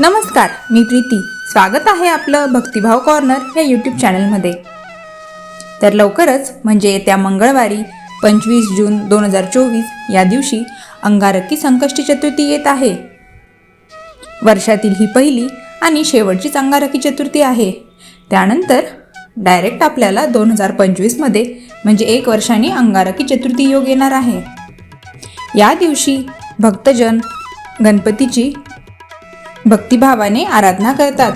नमस्कार मी प्रीती. स्वागत आहे आपलं भक्तिभाव कॉर्नर या यूट्यूब चॅनलमध्ये. तर लवकरच म्हणजे येत्या मंगळवारी पंचवीस जून दोन हजार चोवीस या दिवशी अंगारकी संकष्टी चतुर्थी येत आहे. वर्षातील ही पहिली आणि शेवटचीच अंगारकी चतुर्थी आहे. त्यानंतर डायरेक्ट आपल्याला दोन हजार पंचवीसमध्ये म्हणजे एक वर्षाने अंगारकी चतुर्थी योग येणार आहे. या दिवशी भक्तजन गणपतीची भक्तिभावाने आराधना करतात.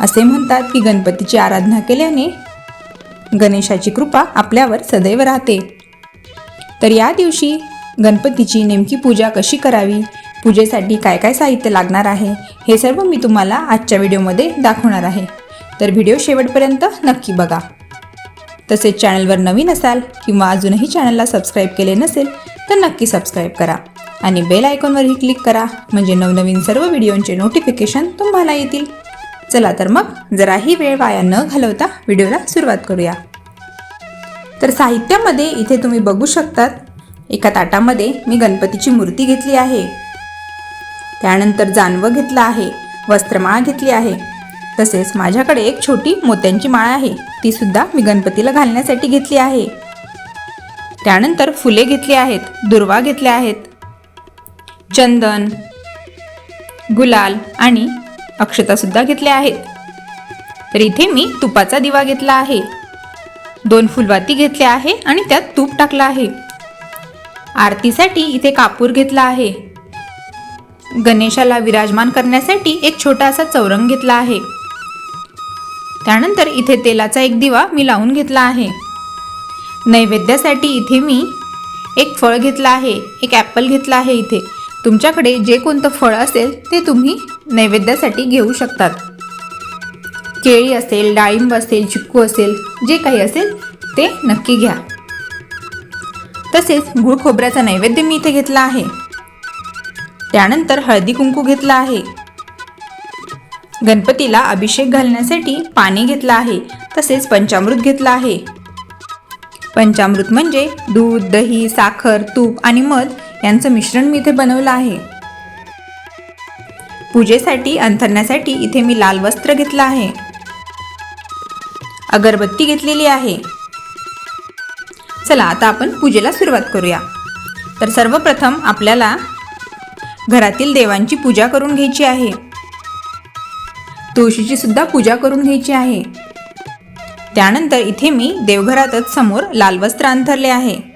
असे म्हणतात की गणपतीची आराधना केल्याने गणेशाची कृपा आपल्यावर सदैव राहते. तर या दिवशी गणपतीची नेमकी पूजा कशी करावी? पूजेसाठी काय काय साहित्य लागणार आहे? हे सर्व मी तुम्हाला आजच्या व्हिडिओमध्ये दाखवणार आहे. तर व्हिडिओ शेवटपर्यंत नक्की बघा. तसेच चॅनलवर नवीन असाल किंवा अजूनही चॅनलला सबस्क्राईब केले नसेल तर नक्की सबस्क्राईब करा. आणि बेल आयकॉनवरही क्लिक करा. म्हणजे नवनवीन सर्व व्हिडिओंचे नोटिफिकेशन तुम्हाला येतील. चला तर मग जराही वेळ वाया न घालवता व्हिडिओला सुरुवात करूया. तर साहित्यामध्ये इथे तुम्ही बघू शकतात एका ताटामध्ये मी गणपतीची मूर्ती घेतली आहे. त्यानंतर जानवं घेतलं आहे वस्त्रमाळा घेतली आहे. तसेच माझ्याकडे एक छोटी मोत्यांची माळ आहे ती सुद्धा मी गणपतीला घालण्यासाठी घेतली आहे. त्यानंतर फुले घेतली आहेत दुर्वा घेतल्या आहेत. चंदन गुलाल आणि अक्षतासुद्धा घेतल्या आहेत. तर इथे मी तुपाचा दिवा घेतला आहे. दोन फुलवाती घेतल्या आहे आणि त्यात तूप टाकलं आहे. आरतीसाठी इथे कापूर घेतला आहे. गणेशाला विराजमान करण्यासाठी एक छोटासा चौरंग घेतला आहे. त्यानंतर इथे तेलाचा एक दिवा मी लावून घेतला आहे. नैवेद्यासाठी इथे मी एक फळ घेतलं आहे. एक ॲपल घेतला आहे इथे. तुमच्याकडे जे कोणतं फळ असेल ते तुम्ही नैवेद्यासाठी घेऊ शकतात. केळी असेल डाळिंब असेल चिक्कू असेल जे काही असेल ते नक्की घ्या. तसेच गुळ खोबऱ्याचा नैवेद्य मी इथे घेतला आहे. त्यानंतर हळदी कुंकू घेतला आहे. गणपतीला अभिषेक घालण्यासाठी पाणी घेतलं आहे. तसेच पंचामृत घेतलं आहे. पंचामृत म्हणजे दूध दही साखर तूप आणि मध यांचं मिश्रण मी इथे बनवलं आहे. पूजेसाठी अंथरण्यासाठी इथे मी लाल वस्त्र घेतलं आहे. अगरबत्ती घेतलेली आहे. चला आता आपण पूजेला सुरुवात करूया. तर सर्वप्रथम आपल्याला घरातील देवांची पूजा करून घ्यायची आहे. तुळशीची सुद्धा पूजा करून घ्यायची आहे. त्यानंतर इथे मी देवघरातच समोर लाल वस्त्र अंथरले आहे.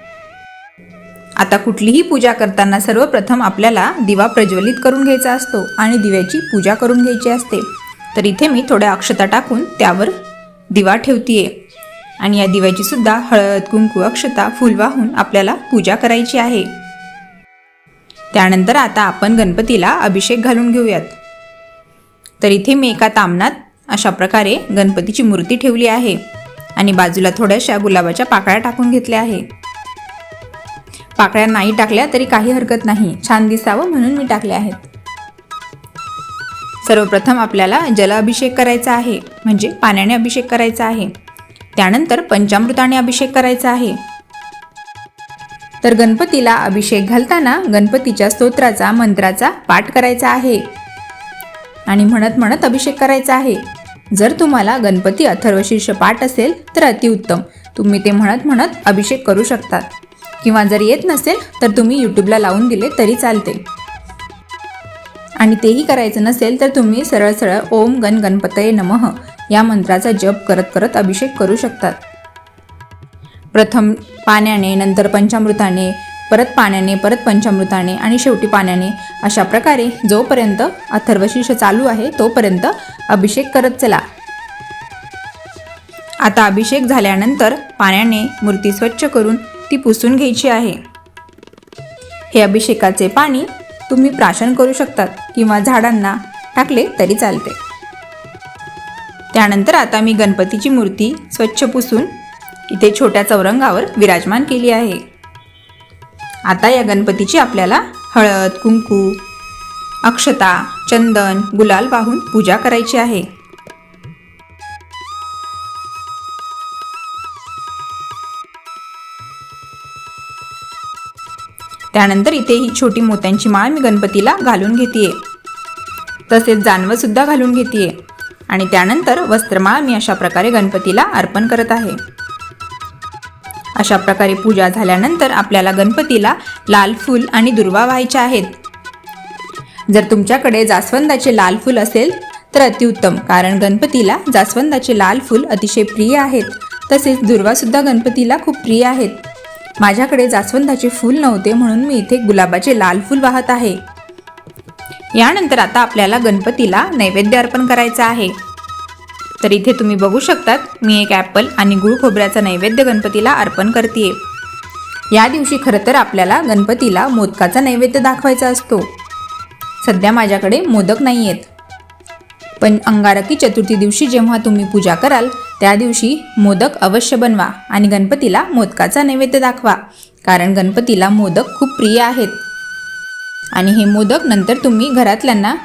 आता कुठलीही पूजा करताना सर्वप्रथम आपल्याला दिवा प्रज्वलित करून घ्यायचा असतो आणि दिव्याची पूजा करून घ्यायची असते. तर इथे मी थोड्या अक्षता टाकून त्यावर दिवा ठेवतीये. आणि या दिव्याची सुद्धा हळद कुंकू अक्षता फुल वाहून आपल्याला पूजा करायची आहे. त्यानंतर आता आपण गणपतीला अभिषेक घालून घेऊयात. तर इथे मी एका तामणात अशा प्रकारे गणपतीची मूर्ती ठेवली आहे. आणि बाजूला थोड्याशा गुलाबाच्या पाकळ्या टाकून घेतल्या आहे. पाकळ्या नाही टाकल्या तरी काही हरकत नाही. छान दिसावं म्हणून मी टाकल्या आहेत. सर्वप्रथम आपल्याला जलाभिषेक करायचा आहे म्हणजे पाण्याने अभिषेक करायचा आहे. त्यानंतर पंचामृताने अभिषेक करायचा आहे. तर गणपतीला अभिषेक घालताना गणपतीच्या स्तोत्राचा मंत्राचा पाठ करायचा आहे. आणि म्हणत म्हणत अभिषेक करायचा आहे. जर तुम्हाला गणपती अथर्वशीर्ष पाठ असेल तर अतिउत्तम. तुम्ही ते म्हणत म्हणत अभिषेक करू शकतात. किंवा जर येत नसेल तर तुम्ही यूट्यूबला लावून दिले तरी चालते. आणि तेही करायचं नसेल तर तुम्ही सरळ सरळ ओम गण गणपतये नमः या मंत्राचा जप करत करत अभिषेक करू शकतात. प्रथम पाण्याने नंतर पंचामृताने परत पाण्याने परत पंचामृताने आणि शेवटी पाण्याने अशा प्रकारे जोपर्यंत अथर्वशीर्ष चालू आहे तोपर्यंत अभिषेक करत चला. आता अभिषेक झाल्यानंतर पाण्याने मूर्ती स्वच्छ करून ती पुसून घ्यायची आहे. हे अभिषेकाचे पाणी तुम्ही प्राशन करू शकतात किंवा झाडांना टाकले तरी चालते. त्यानंतर आता मी गणपतीची मूर्ती स्वच्छ पुसून इथे छोट्या चौरंगावर विराजमान केली आहे. आता या गणपतीची आपल्याला हळद कुंकू अक्षता चंदन गुलाल वाहून पूजा करायची आहे. त्यानंतर इथे ही छोटी मोत्यांची माळ मी गणपतीला घालून घेते तसेच जानवंसुद्धा घालून घेते आणि त्यानंतर वस्त्रमाळ मी अशा प्रकारे गणपतीला अर्पण करत आहे. अशा प्रकारे पूजा झाल्यानंतर आपल्याला गणपतीला लाल फूल आणि दुर्वा व्हायच्या आहेत. जर तुमच्याकडे जास्वंदाचे लाल फूल असेल तर अतिउत्तम कारण गणपतीला जास्वंदाचे लाल फूल अतिशय प्रिय आहेत. तसेच दुर्वासुद्धा गणपतीला खूप प्रिय आहेत. माझ्याकडे जास्वंदाचे फूल नव्हते म्हणून मी इथे गुलाबाचे लाल फूल वाहत आहे. यानंतर आता आपल्याला गणपतीला नैवेद्य अर्पण करायचा आहे. तर इथे तुम्ही बघू शकतात मी एक ॲपल आणि गुळ खोबऱ्याचा नैवेद्य गणपतीला अर्पण करते या दिवशी खरं तर आपल्याला गणपतीला मोदकाचा नैवेद्य दाखवायचा असतो. सध्या माझ्याकडे मोदक नाही आहेत पण अंगारकी चतुर्थी दिवशी जेव्हा तुम्ही पूजा कराल त्या दिवशी मोदक अवश्य बनवा आणि गणपतीला मोदकाचा नैवेद्य दाखवा कारण गणपतीला मोदक खूप प्रिय आहेत. आणि हे मोदक नंतर तुम्ही घरातल्यांना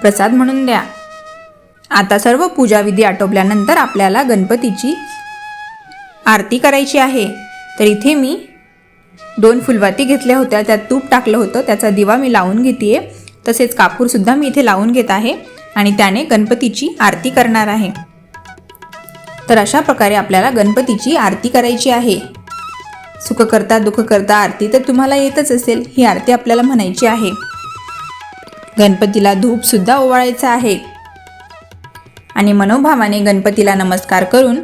प्रसाद म्हणून द्या. आता सर्व पूजाविधी आटोपल्यानंतर आपल्याला गणपतीची आरती करायची आहे. तर इथे मी दोन फुलवाती घेतल्या होत्या. त्यात तूप टाकलं होतं. त्याचा दिवा मी लावून घेते तसेच कापूरसुद्धा मी इथे लावून घेत आहे आणि त्याने गणपतीची आरती करणार आहे. तर अशा प्रकारे आपल्याला गणपतीची आरती करायची आहे. सुख करता दुःख करता आरती तर तुम्हाला येतच असेल ही आरती आपल्याला म्हणायची आहे. गणपतीला धूपसुद्धा ओवाळायचा आहे. आणि मनोभावाने गणपतीला नमस्कार करून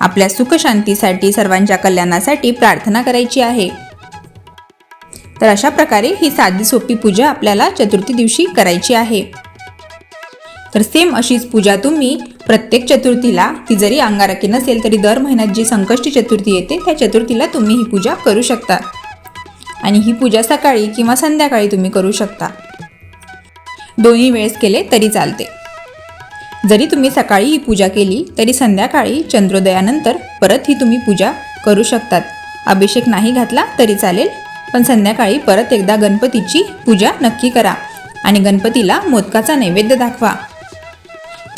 आपल्या सुखशांतीसाठी सर्वांच्या कल्याणासाठी प्रार्थना करायची आहे. तर अशा प्रकारे ही साधी सोपी पूजा आपल्याला चतुर्थी दिवशी करायची आहे. तर सेम अशीच पूजा तुम्ही प्रत्येक चतुर्थीला ती जरी अंगारकी नसेल तरी दर महिन्यात जी संकष्टी चतुर्थी येते त्या चतुर्थीला तुम्ही ही पूजा करू शकता. आणि ही पूजा सकाळी किंवा संध्याकाळी तुम्ही करू शकता. दोन्ही वेळेस केले तरी चालते. जरी तुम्ही सकाळी ही पूजा केली तरी संध्याकाळी चंद्रोदयानंतर परत ही तुम्ही पूजा करू शकतात. अभिषेक नाही घातला तरी चालेल पण संध्याकाळी परत एकदा गणपतीची पूजा नक्की करा. आणि गणपतीला मोदकाचा नैवेद्य दाखवा.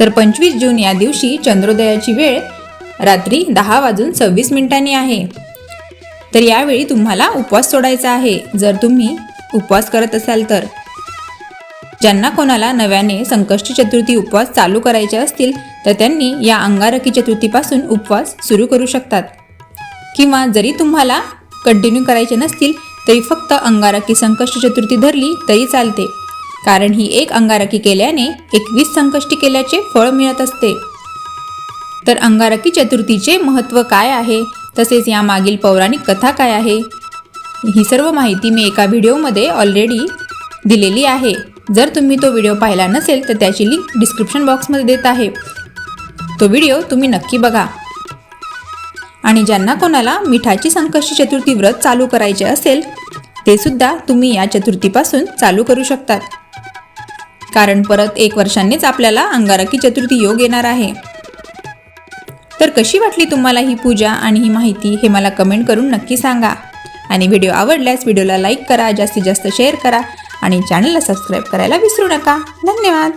तर पंचवीस जून या दिवशी चंद्रोदयाची वेळ रात्री दहा वाजून सव्वीस मिनिटांनी आहे. तर यावेळी तुम्हाला उपवास सोडायचा आहे. जर तुम्ही उपवास करत असाल तर. ज्यांना कोणाला नव्याने संकष्टी चतुर्थी उपवास चालू करायचे असतील तर त्यांनी या अंगारकी चतुर्थीपासून उपवास सुरू करू शकतात. किंवा जरी तुम्हाला कंटिन्यू करायचे नसतील तरी फक्त अंगारकी संकष्टी चतुर्थी धरली तरी चालते. कारण ही एक अंगारकी केल्याने एकवीस संकष्टी केल्याचे फळ मिळत असते. तर अंगारकी चतुर्थीचे महत्त्व काय आहे? तसेच यामागील पौराणिक कथा काय आहे? ही सर्व माहिती मी एका व्हिडिओमध्ये ऑलरेडी दिलेली आहे. जर तुम्ही तो व्हिडिओ पाहिला नसेल तर त्याची लिंक डिस्क्रिप्शन बॉक्समध्ये देत आहे. तो व्हिडिओ तुम्ही नक्की बघा. आणि ज्यांना कोणाला मिठाची संकष्टी चतुर्थी व्रत चालू करायचे असेल ते सुद्धा तुम्ही या चतुर्थीपासून चालू करू शकतात. कारण परत एक वर्षांनीच आपल्याला अंगारकी चतुर्थी योग येणार आहे. तर कशी वाटली तुम्हाला ही पूजा आणि ही माहिती हे मला कमेंट करून नक्की सांगा. आणि व्हिडिओ आवडल्यास व्हिडिओला लाईक करा जास्तीत जास्त शेअर करा आणि चॅनलला सबस्क्राईब करायला विसरू नका. धन्यवाद.